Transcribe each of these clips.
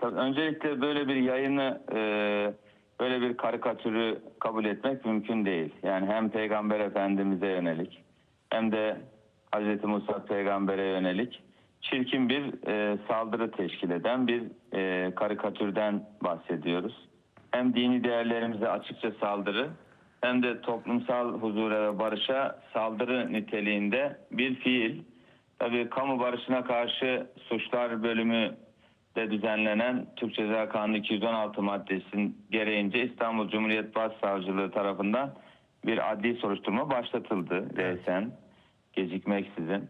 Tabii öncelikle böyle bir yayını, e, böyle bir karikatürü kabul etmek mümkün değil. Yani hem Peygamber Efendimiz'e yönelik hem de Hz. Musa Peygamber'e yönelik çirkin bir e, saldırı teşkil eden bir e, karikatürden bahsediyoruz. Hem dini değerlerimize açıkça saldırı hem de toplumsal huzura ve barışa saldırı niteliğinde bir fiil. Tabii kamu barışına karşı suçlar bölümü de düzenlenen Türk Ceza Kanunu 216 maddesinin gereğince İstanbul Cumhuriyet Başsavcılığı tarafından bir adli soruşturma başlatıldı. RSN gecikmeksizin.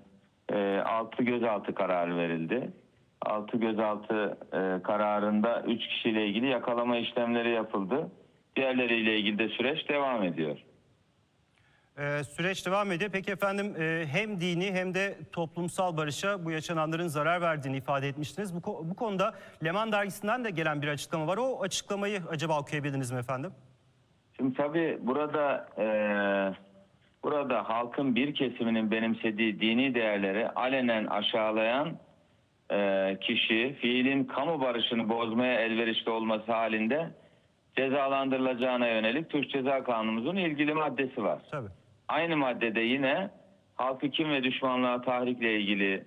E, 6 gözaltı kararı verildi. 6 gözaltı e, kararında 3 kişiyle ilgili yakalama işlemleri yapıldı. Diğerleriyle ilgili de süreç devam ediyor. Ee, süreç devam ediyor. Peki efendim e, hem dini hem de toplumsal barışa bu yaşananların zarar verdiğini ifade etmiştiniz. Bu, bu konuda Leman dergisinden de gelen bir açıklama var. O açıklamayı acaba okuyabildiniz mi efendim? Şimdi tabii burada e, burada halkın bir kesiminin benimsediği dini değerleri alenen aşağılayan e, kişi fiilin kamu barışını bozmaya elverişli olması halinde cezalandırılacağına yönelik Türk Ceza Kanunumuzun ilgili maddesi var. Tabii. Aynı maddede yine halkı kim ve düşmanlığa tahrikle ilgili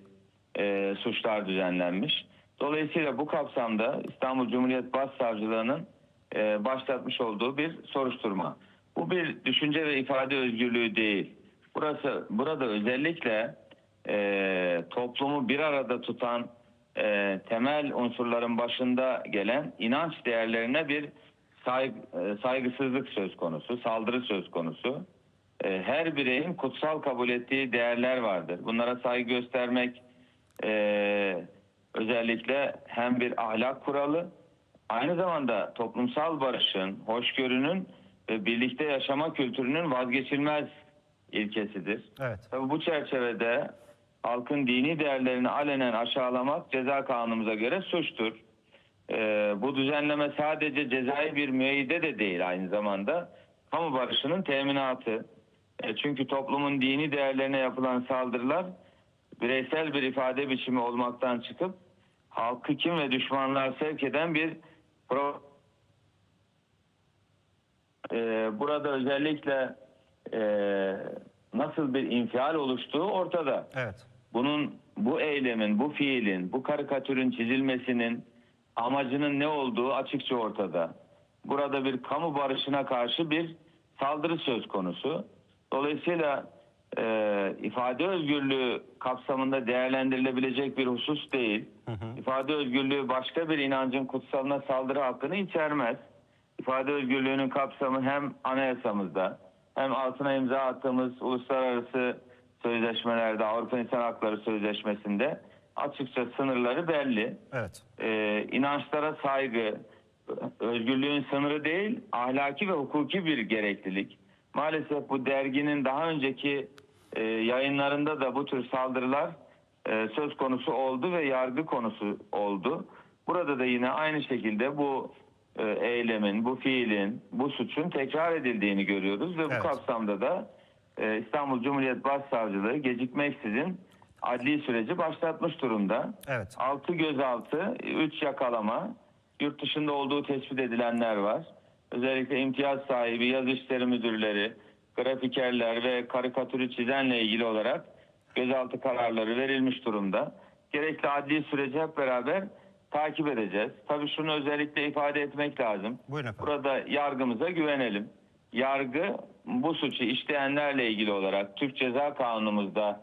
e, suçlar düzenlenmiş. Dolayısıyla bu kapsamda İstanbul Cumhuriyet Başsavcılığı'nın e, başlatmış olduğu bir soruşturma. Bu bir düşünce ve ifade özgürlüğü değil. Burası burada özellikle e, toplumu bir arada tutan e, temel unsurların başında gelen inanç değerlerine bir saygı, e, saygısızlık söz konusu, saldırı söz konusu. E, her bireyin kutsal kabul ettiği değerler vardır. Bunlara saygı göstermek e, özellikle hem bir ahlak kuralı, aynı zamanda toplumsal barışın, hoşgörünün ve birlikte yaşama kültürünün vazgeçilmez ilkesidir. Evet. Tabii bu çerçevede halkın dini değerlerini alenen aşağılamak ceza kanunumuza göre suçtur. Ee, bu düzenleme sadece cezai bir müeyyide de değil aynı zamanda kamu barışının teminatı. E, çünkü toplumun dini değerlerine yapılan saldırılar bireysel bir ifade biçimi olmaktan çıkıp halkı kim ve düşmanlığa sevk eden bir pro Ee, burada özellikle e, nasıl bir infial oluştuğu ortada. Evet. Bunun bu eylemin, bu fiilin, bu karikatürün çizilmesinin amacının ne olduğu açıkça ortada. Burada bir kamu barışına karşı bir saldırı söz konusu. Dolayısıyla e, ifade özgürlüğü kapsamında değerlendirilebilecek bir husus değil. İfade özgürlüğü başka bir inancın kutsalına saldırı hakkını içermez. İfade özgürlüğünün kapsamı hem anayasamızda hem altına imza attığımız uluslararası sözleşmelerde Avrupa İnsan Hakları Sözleşmesi'nde açıkça sınırları belli. Evet. Ee, inançlara saygı, özgürlüğün sınırı değil, ahlaki ve hukuki bir gereklilik. Maalesef bu derginin daha önceki e, yayınlarında da bu tür saldırılar e, söz konusu oldu ve yargı konusu oldu. Burada da yine aynı şekilde bu e, eylemin, bu fiilin, bu suçun tekrar edildiğini görüyoruz ve Evet. bu kapsamda da e, İstanbul Cumhuriyet Başsavcılığı gecikmeksizin adli süreci başlatmış durumda. Evet. 6 gözaltı, 3 yakalama, yurt dışında olduğu tespit edilenler var. Özellikle imtiyaz sahibi, yaz işleri müdürleri, grafikerler ve karikatürü çizenle ilgili olarak gözaltı kararları verilmiş durumda. Gerekli adli süreci hep beraber takip edeceğiz. Tabii şunu özellikle ifade etmek lazım. Buyurun efendim. Burada yargımıza güvenelim. Yargı bu suçu işleyenlerle ilgili olarak Türk Ceza Kanunumuzda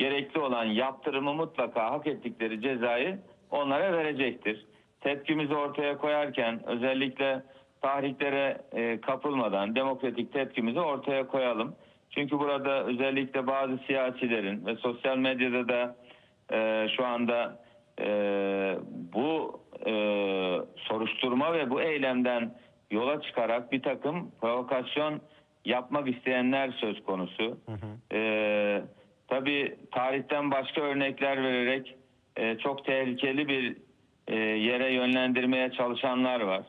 gerekli olan yaptırımı mutlaka hak ettikleri cezayı onlara verecektir. Tepkimizi ortaya koyarken özellikle tahriklere e, kapılmadan demokratik tepkimizi ortaya koyalım. Çünkü burada özellikle bazı siyasilerin ve sosyal medyada da e, şu anda e, bu e, soruşturma ve bu eylemden yola çıkarak bir takım provokasyon yapmak isteyenler söz konusu. E, tabii tarihten başka örnekler vererek e, çok tehlikeli bir e, yere yönlendirmeye çalışanlar var.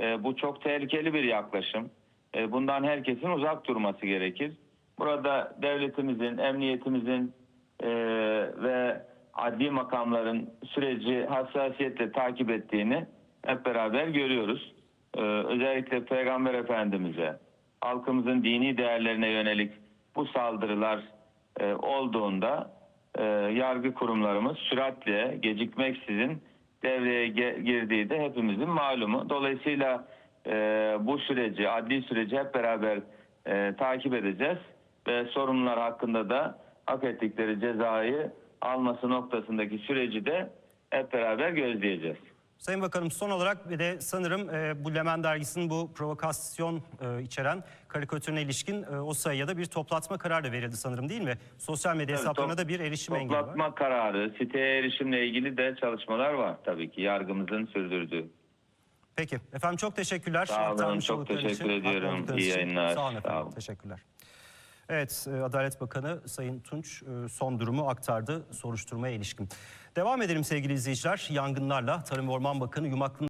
E, bu çok tehlikeli bir yaklaşım. E, bundan herkesin uzak durması gerekir. Burada devletimizin, emniyetimizin e, ve adli makamların süreci hassasiyetle takip ettiğini hep beraber görüyoruz. Ee, özellikle Peygamber Efendimiz'e, halkımızın dini değerlerine yönelik bu saldırılar e, olduğunda e, yargı kurumlarımız süratle, gecikmeksizin devreye girdiği de hepimizin malumu. Dolayısıyla e, bu süreci, adli süreci hep beraber takip edeceğiz ve sorumlular hakkında da hak ettikleri cezayı alması noktasındaki süreci de hep beraber gözleyeceğiz. Sayın Bakanım son olarak bir de sanırım e, bu Lemen dergisinin bu provokasyon e, içeren karikatürüne ilişkin e, o sayıya da bir toplatma kararı verildi sanırım değil mi? Sosyal medya Tabii, hesaplarına da bir erişim engeli var. Toplatma kararı, siteye erişimle ilgili de çalışmalar var tabii ki yargımızın sürdürdüğü. Peki efendim çok teşekkürler. Sağ olun, çok teşekkür için, ediyorum. İyi yayınlar. Sağ olun Sağ efendim. olun. Teşekkürler. Evet e, Adalet Bakanı Sayın Tunç e, son durumu aktardı soruşturmaya ilişkin. Devam edelim sevgili izleyiciler. Yangınlarla Tarım Orman Bakanı Yumaklı'nın